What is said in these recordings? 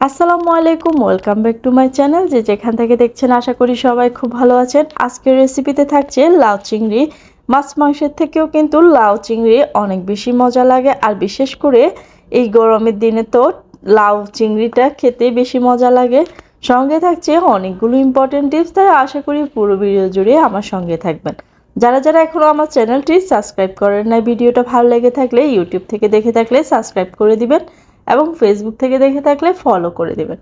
আসসালামু আলাইকুম, welcome back to my channel যে যেখান থেকে দেখছেন আশা করি সবাই খুব ভালো আছেন। আজকের রেসিপিতে থাকছে লাউ চিংড়ি। মাছ মাংসের থেকেও কিন্তু লাউ চিংড়ি অনেক বেশি মজা লাগে আর বিশেষ করে এই গরমের দিনে তো লাউ চিংড়িটা খেতে বেশি মজা লাগে। সঙ্গে থাকছে অনেকগুলো ইম্পর্টেন্ট টিপস তাই আশা করি পুরো ভিডিও জুড়ে আমার সঙ্গে থাকবেন। যারা যারা এখনও আমার চ্যানেলটি সাবস্ক্রাইব করেন না ভিডিওটা ভালো লেগে থাকলে ইউটিউব থেকে দেখে থাকলে সাবস্ক্রাইব করে দিবেন। এবং ফেসবুক থেকে দেখে থাকলে ফলো করে দেবেন।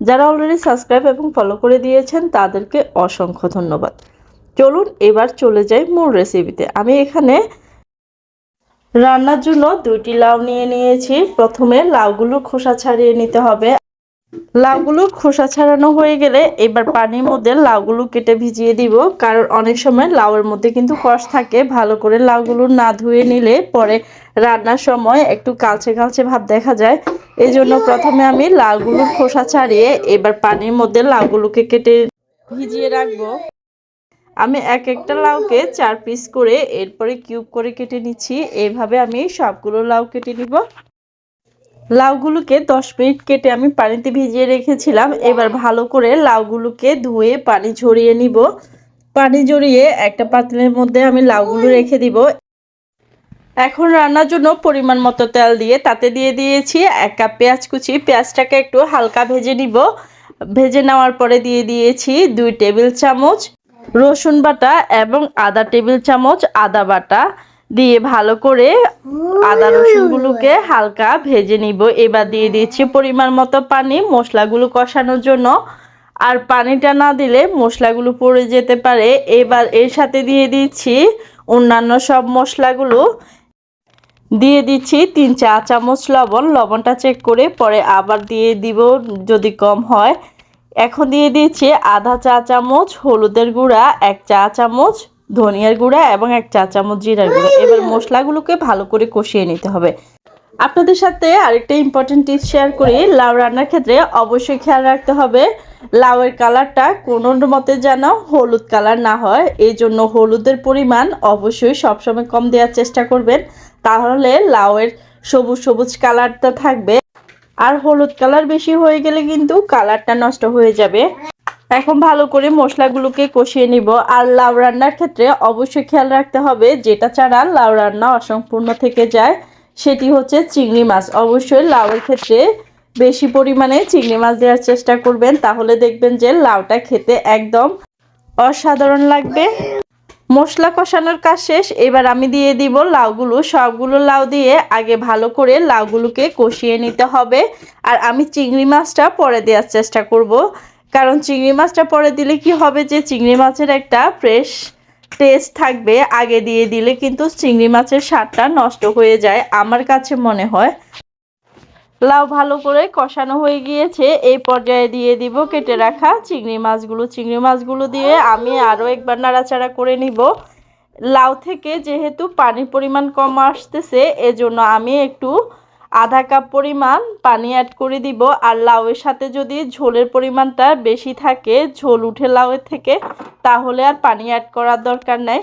যারা অলরেডি সাবস্ক্রাইব এবং ফলো করে দিয়েছেন, তাদেরকে অসংখ্য ধন্যবাদ। চলুন এবার চলে যাই মূল রেসিপিতে আমি এখানে রান্নার জন্য দুইটি লাউ নিয়ে নিয়েছি। প্রথমে লাউগুলোর খোসা ছাড়িয়ে নিতে হবে। লাউগুলো খোসা ছাড়ানো হয়ে গেলে এবার পানির মধ্যে লাউগুলো কেটে ভিজিয়ে দিব। কারণ অনেক সময় লাউয়ের মধ্যে কিন্তু কষ থাকে। ভালো করে লাউগুলো না ধুয়ে নিলে পরে রান্নার সময় একটু কালচে কালচে ভাব দেখা যায়। এই জন্য প্রথমে আমি লাউগুলোর খোসা ছাড়িয়ে এবার পানির মধ্যে লাউগুলোকে কেটে ভিজিয়ে রাখব। আমি এক একটা লাউকে চার পিস করে এরপরে কিউব করে কেটে নিচ্ছি। এইভাবে আমি সবগুলো লাউ কেটে নিব। লাউগুলোকে দশ মিনিট কেটে আমি পানিতে ভিজিয়ে রেখেছিলাম। এবার ভালো করে লাউগুলোকে ধুয়ে পানি ঝরিয়ে নিব। পানি ঝরিয়ে একটা পাতিলের মধ্যে আমি লাউগুলো রেখে দিব। এখন রান্নার জন্য পরিমাণ মতো তেল দিয়ে তাতে দিয়ে দিয়েছি এক কাপ পেঁয়াজ কুচি। পেঁয়াজটাকে একটু হালকা ভেজে নিব। ভেজে নেওয়ার পরে দিয়ে দিয়েছি দুই টেবিল চামচ রসুন বাটা এবং আদা টেবিল চামচ আদা বাটা। দিয়ে ভালো করে আদা রসুনগুলোকে হালকা ভেজে নিব। এবার দিয়ে দিচ্ছি পরিমাণ মতো পানি মশলাগুলো কষানোর জন্য। আর পানিটা না দিলে মশলাগুলো পড়ে যেতে পারে। এবার এর সাথে দিয়ে দিচ্ছি অন্যান্য সব মশলাগুলো। দিয়ে দিচ্ছি তিন চা চামচ লবণ। লবণটা চেক করে পরে আবার দিয়ে দিব যদি কম হয়। এখন দিয়ে দিচ্ছি আধা চা চামচ হলুদের গুঁড়া এক চা চামচ ধনিয়ার গুঁড়া এবং এক চা চামচ জিরার গুঁড়া। এবার মশলাগুলোকে ভালো করে কষিয়ে নিতে হবে। আপনাদের সাথে আরেকটা ইম্পর্টেন্ট টিপস শেয়ার করি। লাউ রান্নার ক্ষেত্রে অবশ্যই খেয়াল রাখতে হবে লাউয়ের কালারটা কোনো মতে যেন হলুদ কালার না হয়। এই জন্য হলুদের পরিমাণ অবশ্যই সবসময় কম দেওয়ার চেষ্টা করবেন। তাহলে লাউয়ের সবুজ সবুজ কালারটা থাকবে। আর হলুদ কালার বেশি হয়ে গেলে কিন্তু কালারটা নষ্ট হয়ে যাবে। এখন ভালো করে মশলাগুলোকে কষিয়ে নিব। আর লাউ রান্নার ক্ষেত্রে অবশ্যই খেয়াল রাখতে হবে, যেটা ছাড়া লাউ রান্না অসম্পূর্ণ থেকে যায়, সেটি হচ্ছে চিংড়ি মাছ। অবশ্যই লাউয়ের ক্ষেত্রে বেশি পরিমাণে চিংড়ি মাছ দেওয়ার চেষ্টা করবেন, তাহলে দেখবেন যে লাউটা খেতে একদম অসাধারণ লাগবে। মশলা কষানোর কাজ শেষ, এবার আমি দিয়ে দিব লাউগুলো। সবগুলো লাউ দিয়ে আগে ভালো করে লাউগুলোকে কষিয়ে নিতে হবে। আর আমি চিংড়ি মাছটা পরে দেওয়ার চেষ্টা করব। কারণ চিংড়ি মাছটা পরে দিলে কি হবে যে চিংড়ি মাছের একটা ফ্রেশ টেস্ট থাকবে, আগে দিয়ে দিলে কিন্তু চিংড়ি মাছের স্বাদটা নষ্ট হয়ে যায় আমার কাছে মনে হয়। লাউ ভালো করে কষানো হয়ে গিয়েছে, এই পর্যায়ে দিয়ে দিব কেটে রাখা চিংড়ি মাছগুলো। চিংড়ি মাছগুলো দিয়ে আমি আরও একবার নাড়াচাড়া করে নিব। লাউ থেকে যেহেতু পানির পরিমাণ কম আসতেছে, এজন্য আমি একটু আধা কাপ পরিমাণ পানি অ্যাড করে দিব। আর লাউয়ের সাথে যদি ঝোলের পরিমাণটা বেশি থাকে, ঝোল উঠে লাউয়ের থেকে, তাহলে আর পানি অ্যাড করার দরকার নেই।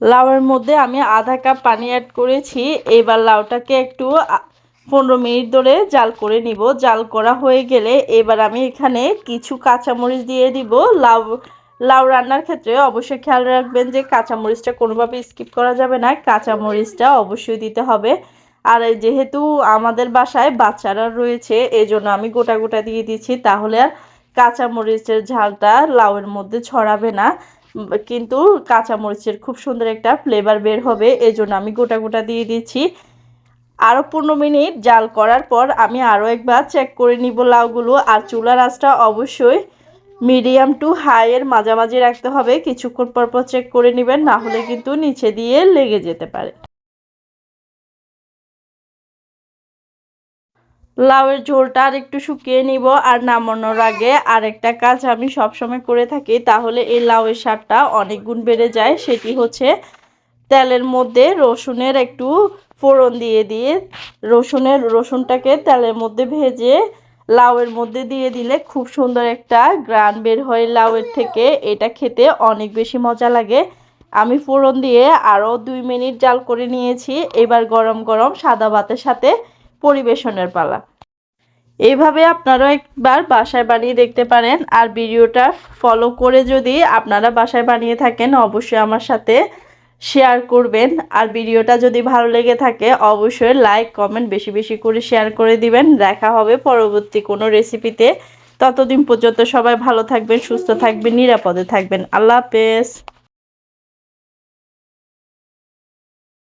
লাউয়ের মধ্যে আমি আধা কাপ পানি অ্যাড করেছি। এবার লাউটাকে একটু পনেরো মিনিট ধরে জাল করে নিব। জাল করা হয়ে গেলে এবার আমি এখানে কিছু কাঁচামরিচ দিয়ে দিব। লাউ লাউ রান্নার ক্ষেত্রে অবশ্যই খেয়াল রাখবেন যে কাঁচামরিচটা কোনোভাবে স্কিপ করা যাবে না। কাঁচামরিচটা অবশ্যই দিতে হবে। আর যেহেতু আমাদের বাসায় বাচ্চারা রয়েছে এই জন্য আমি গোটা গোটা দিয়ে দিচ্ছি। তাহলে আর কাঁচামরিচের ঝালটা লাউয়ের মধ্যে ছড়াবে না। কিন্তু কাঁচামরিচের খুব সুন্দর একটা ফ্লেভার বের হবে এই জন্য আমি গোটা গোটা দিয়ে দিচ্ছি। আরও পনেরো মিনিট জাল করার পর আমি আরও একবার চেক করে নিব লাউগুলো। আর চুলার আঁচটা অবশ্যই মিডিয়াম টু হাইয়ের মাঝামাঝি রাখতে হবে। কিছুক্ষণ পর পর চেক করে নেবেন, না হলে কিন্তু নিচে দিয়ে লেগে যেতে পারে। লাউয়ের ঝোলটা আর একটু শুকিয়ে নিব আর নামানোর আগে আরেকটা কাজ আমি সবসময় করে থাকি, তাহলে এই লাউয়ের স্বাদটা অনেক গুণ বেড়ে যায়। সেটি হচ্ছে তেলের মধ্যে রসুনের একটু ফোড়ন দিয়ে দিয়ে রসুনের, রসুনটাকে তেলের মধ্যে ভেজে লাউয়ের মধ্যে দিয়ে দিলে খুব সুন্দর একটা গ্রান বের হয় লাউয়ের থেকে। এটা খেতে অনেক বেশি মজা লাগে। আমি ফোড়ন দিয়ে আরও দুই মিনিট জাল করে নিয়েছি। এবার গরম গরম সাদা ভাতের সাথে পরিবেশনের পালা। এইভাবে আপনারাও একবার বাসায় বানিয়ে দেখতে পারেন। আর ভিডিওটা ফলো করে যদি আপনারা বাসায় বানিয়ে থাকেন, অবশ্যই আমার সাথে শেয়ার করবেন। আর ভিডিওটা যদি ভালো লেগে থাকে, অবশ্যই লাইক কমেন্ট বেশি বেশি করে শেয়ার করে দিবেন। দেখা হবে পরবর্তী কোনো রেসিপিতে ততদিন পর্যন্ত সবাই ভালো থাকবেন, সুস্থ থাকবেন, নিরাপদে থাকবেন। আল্লাহ হাফেজ।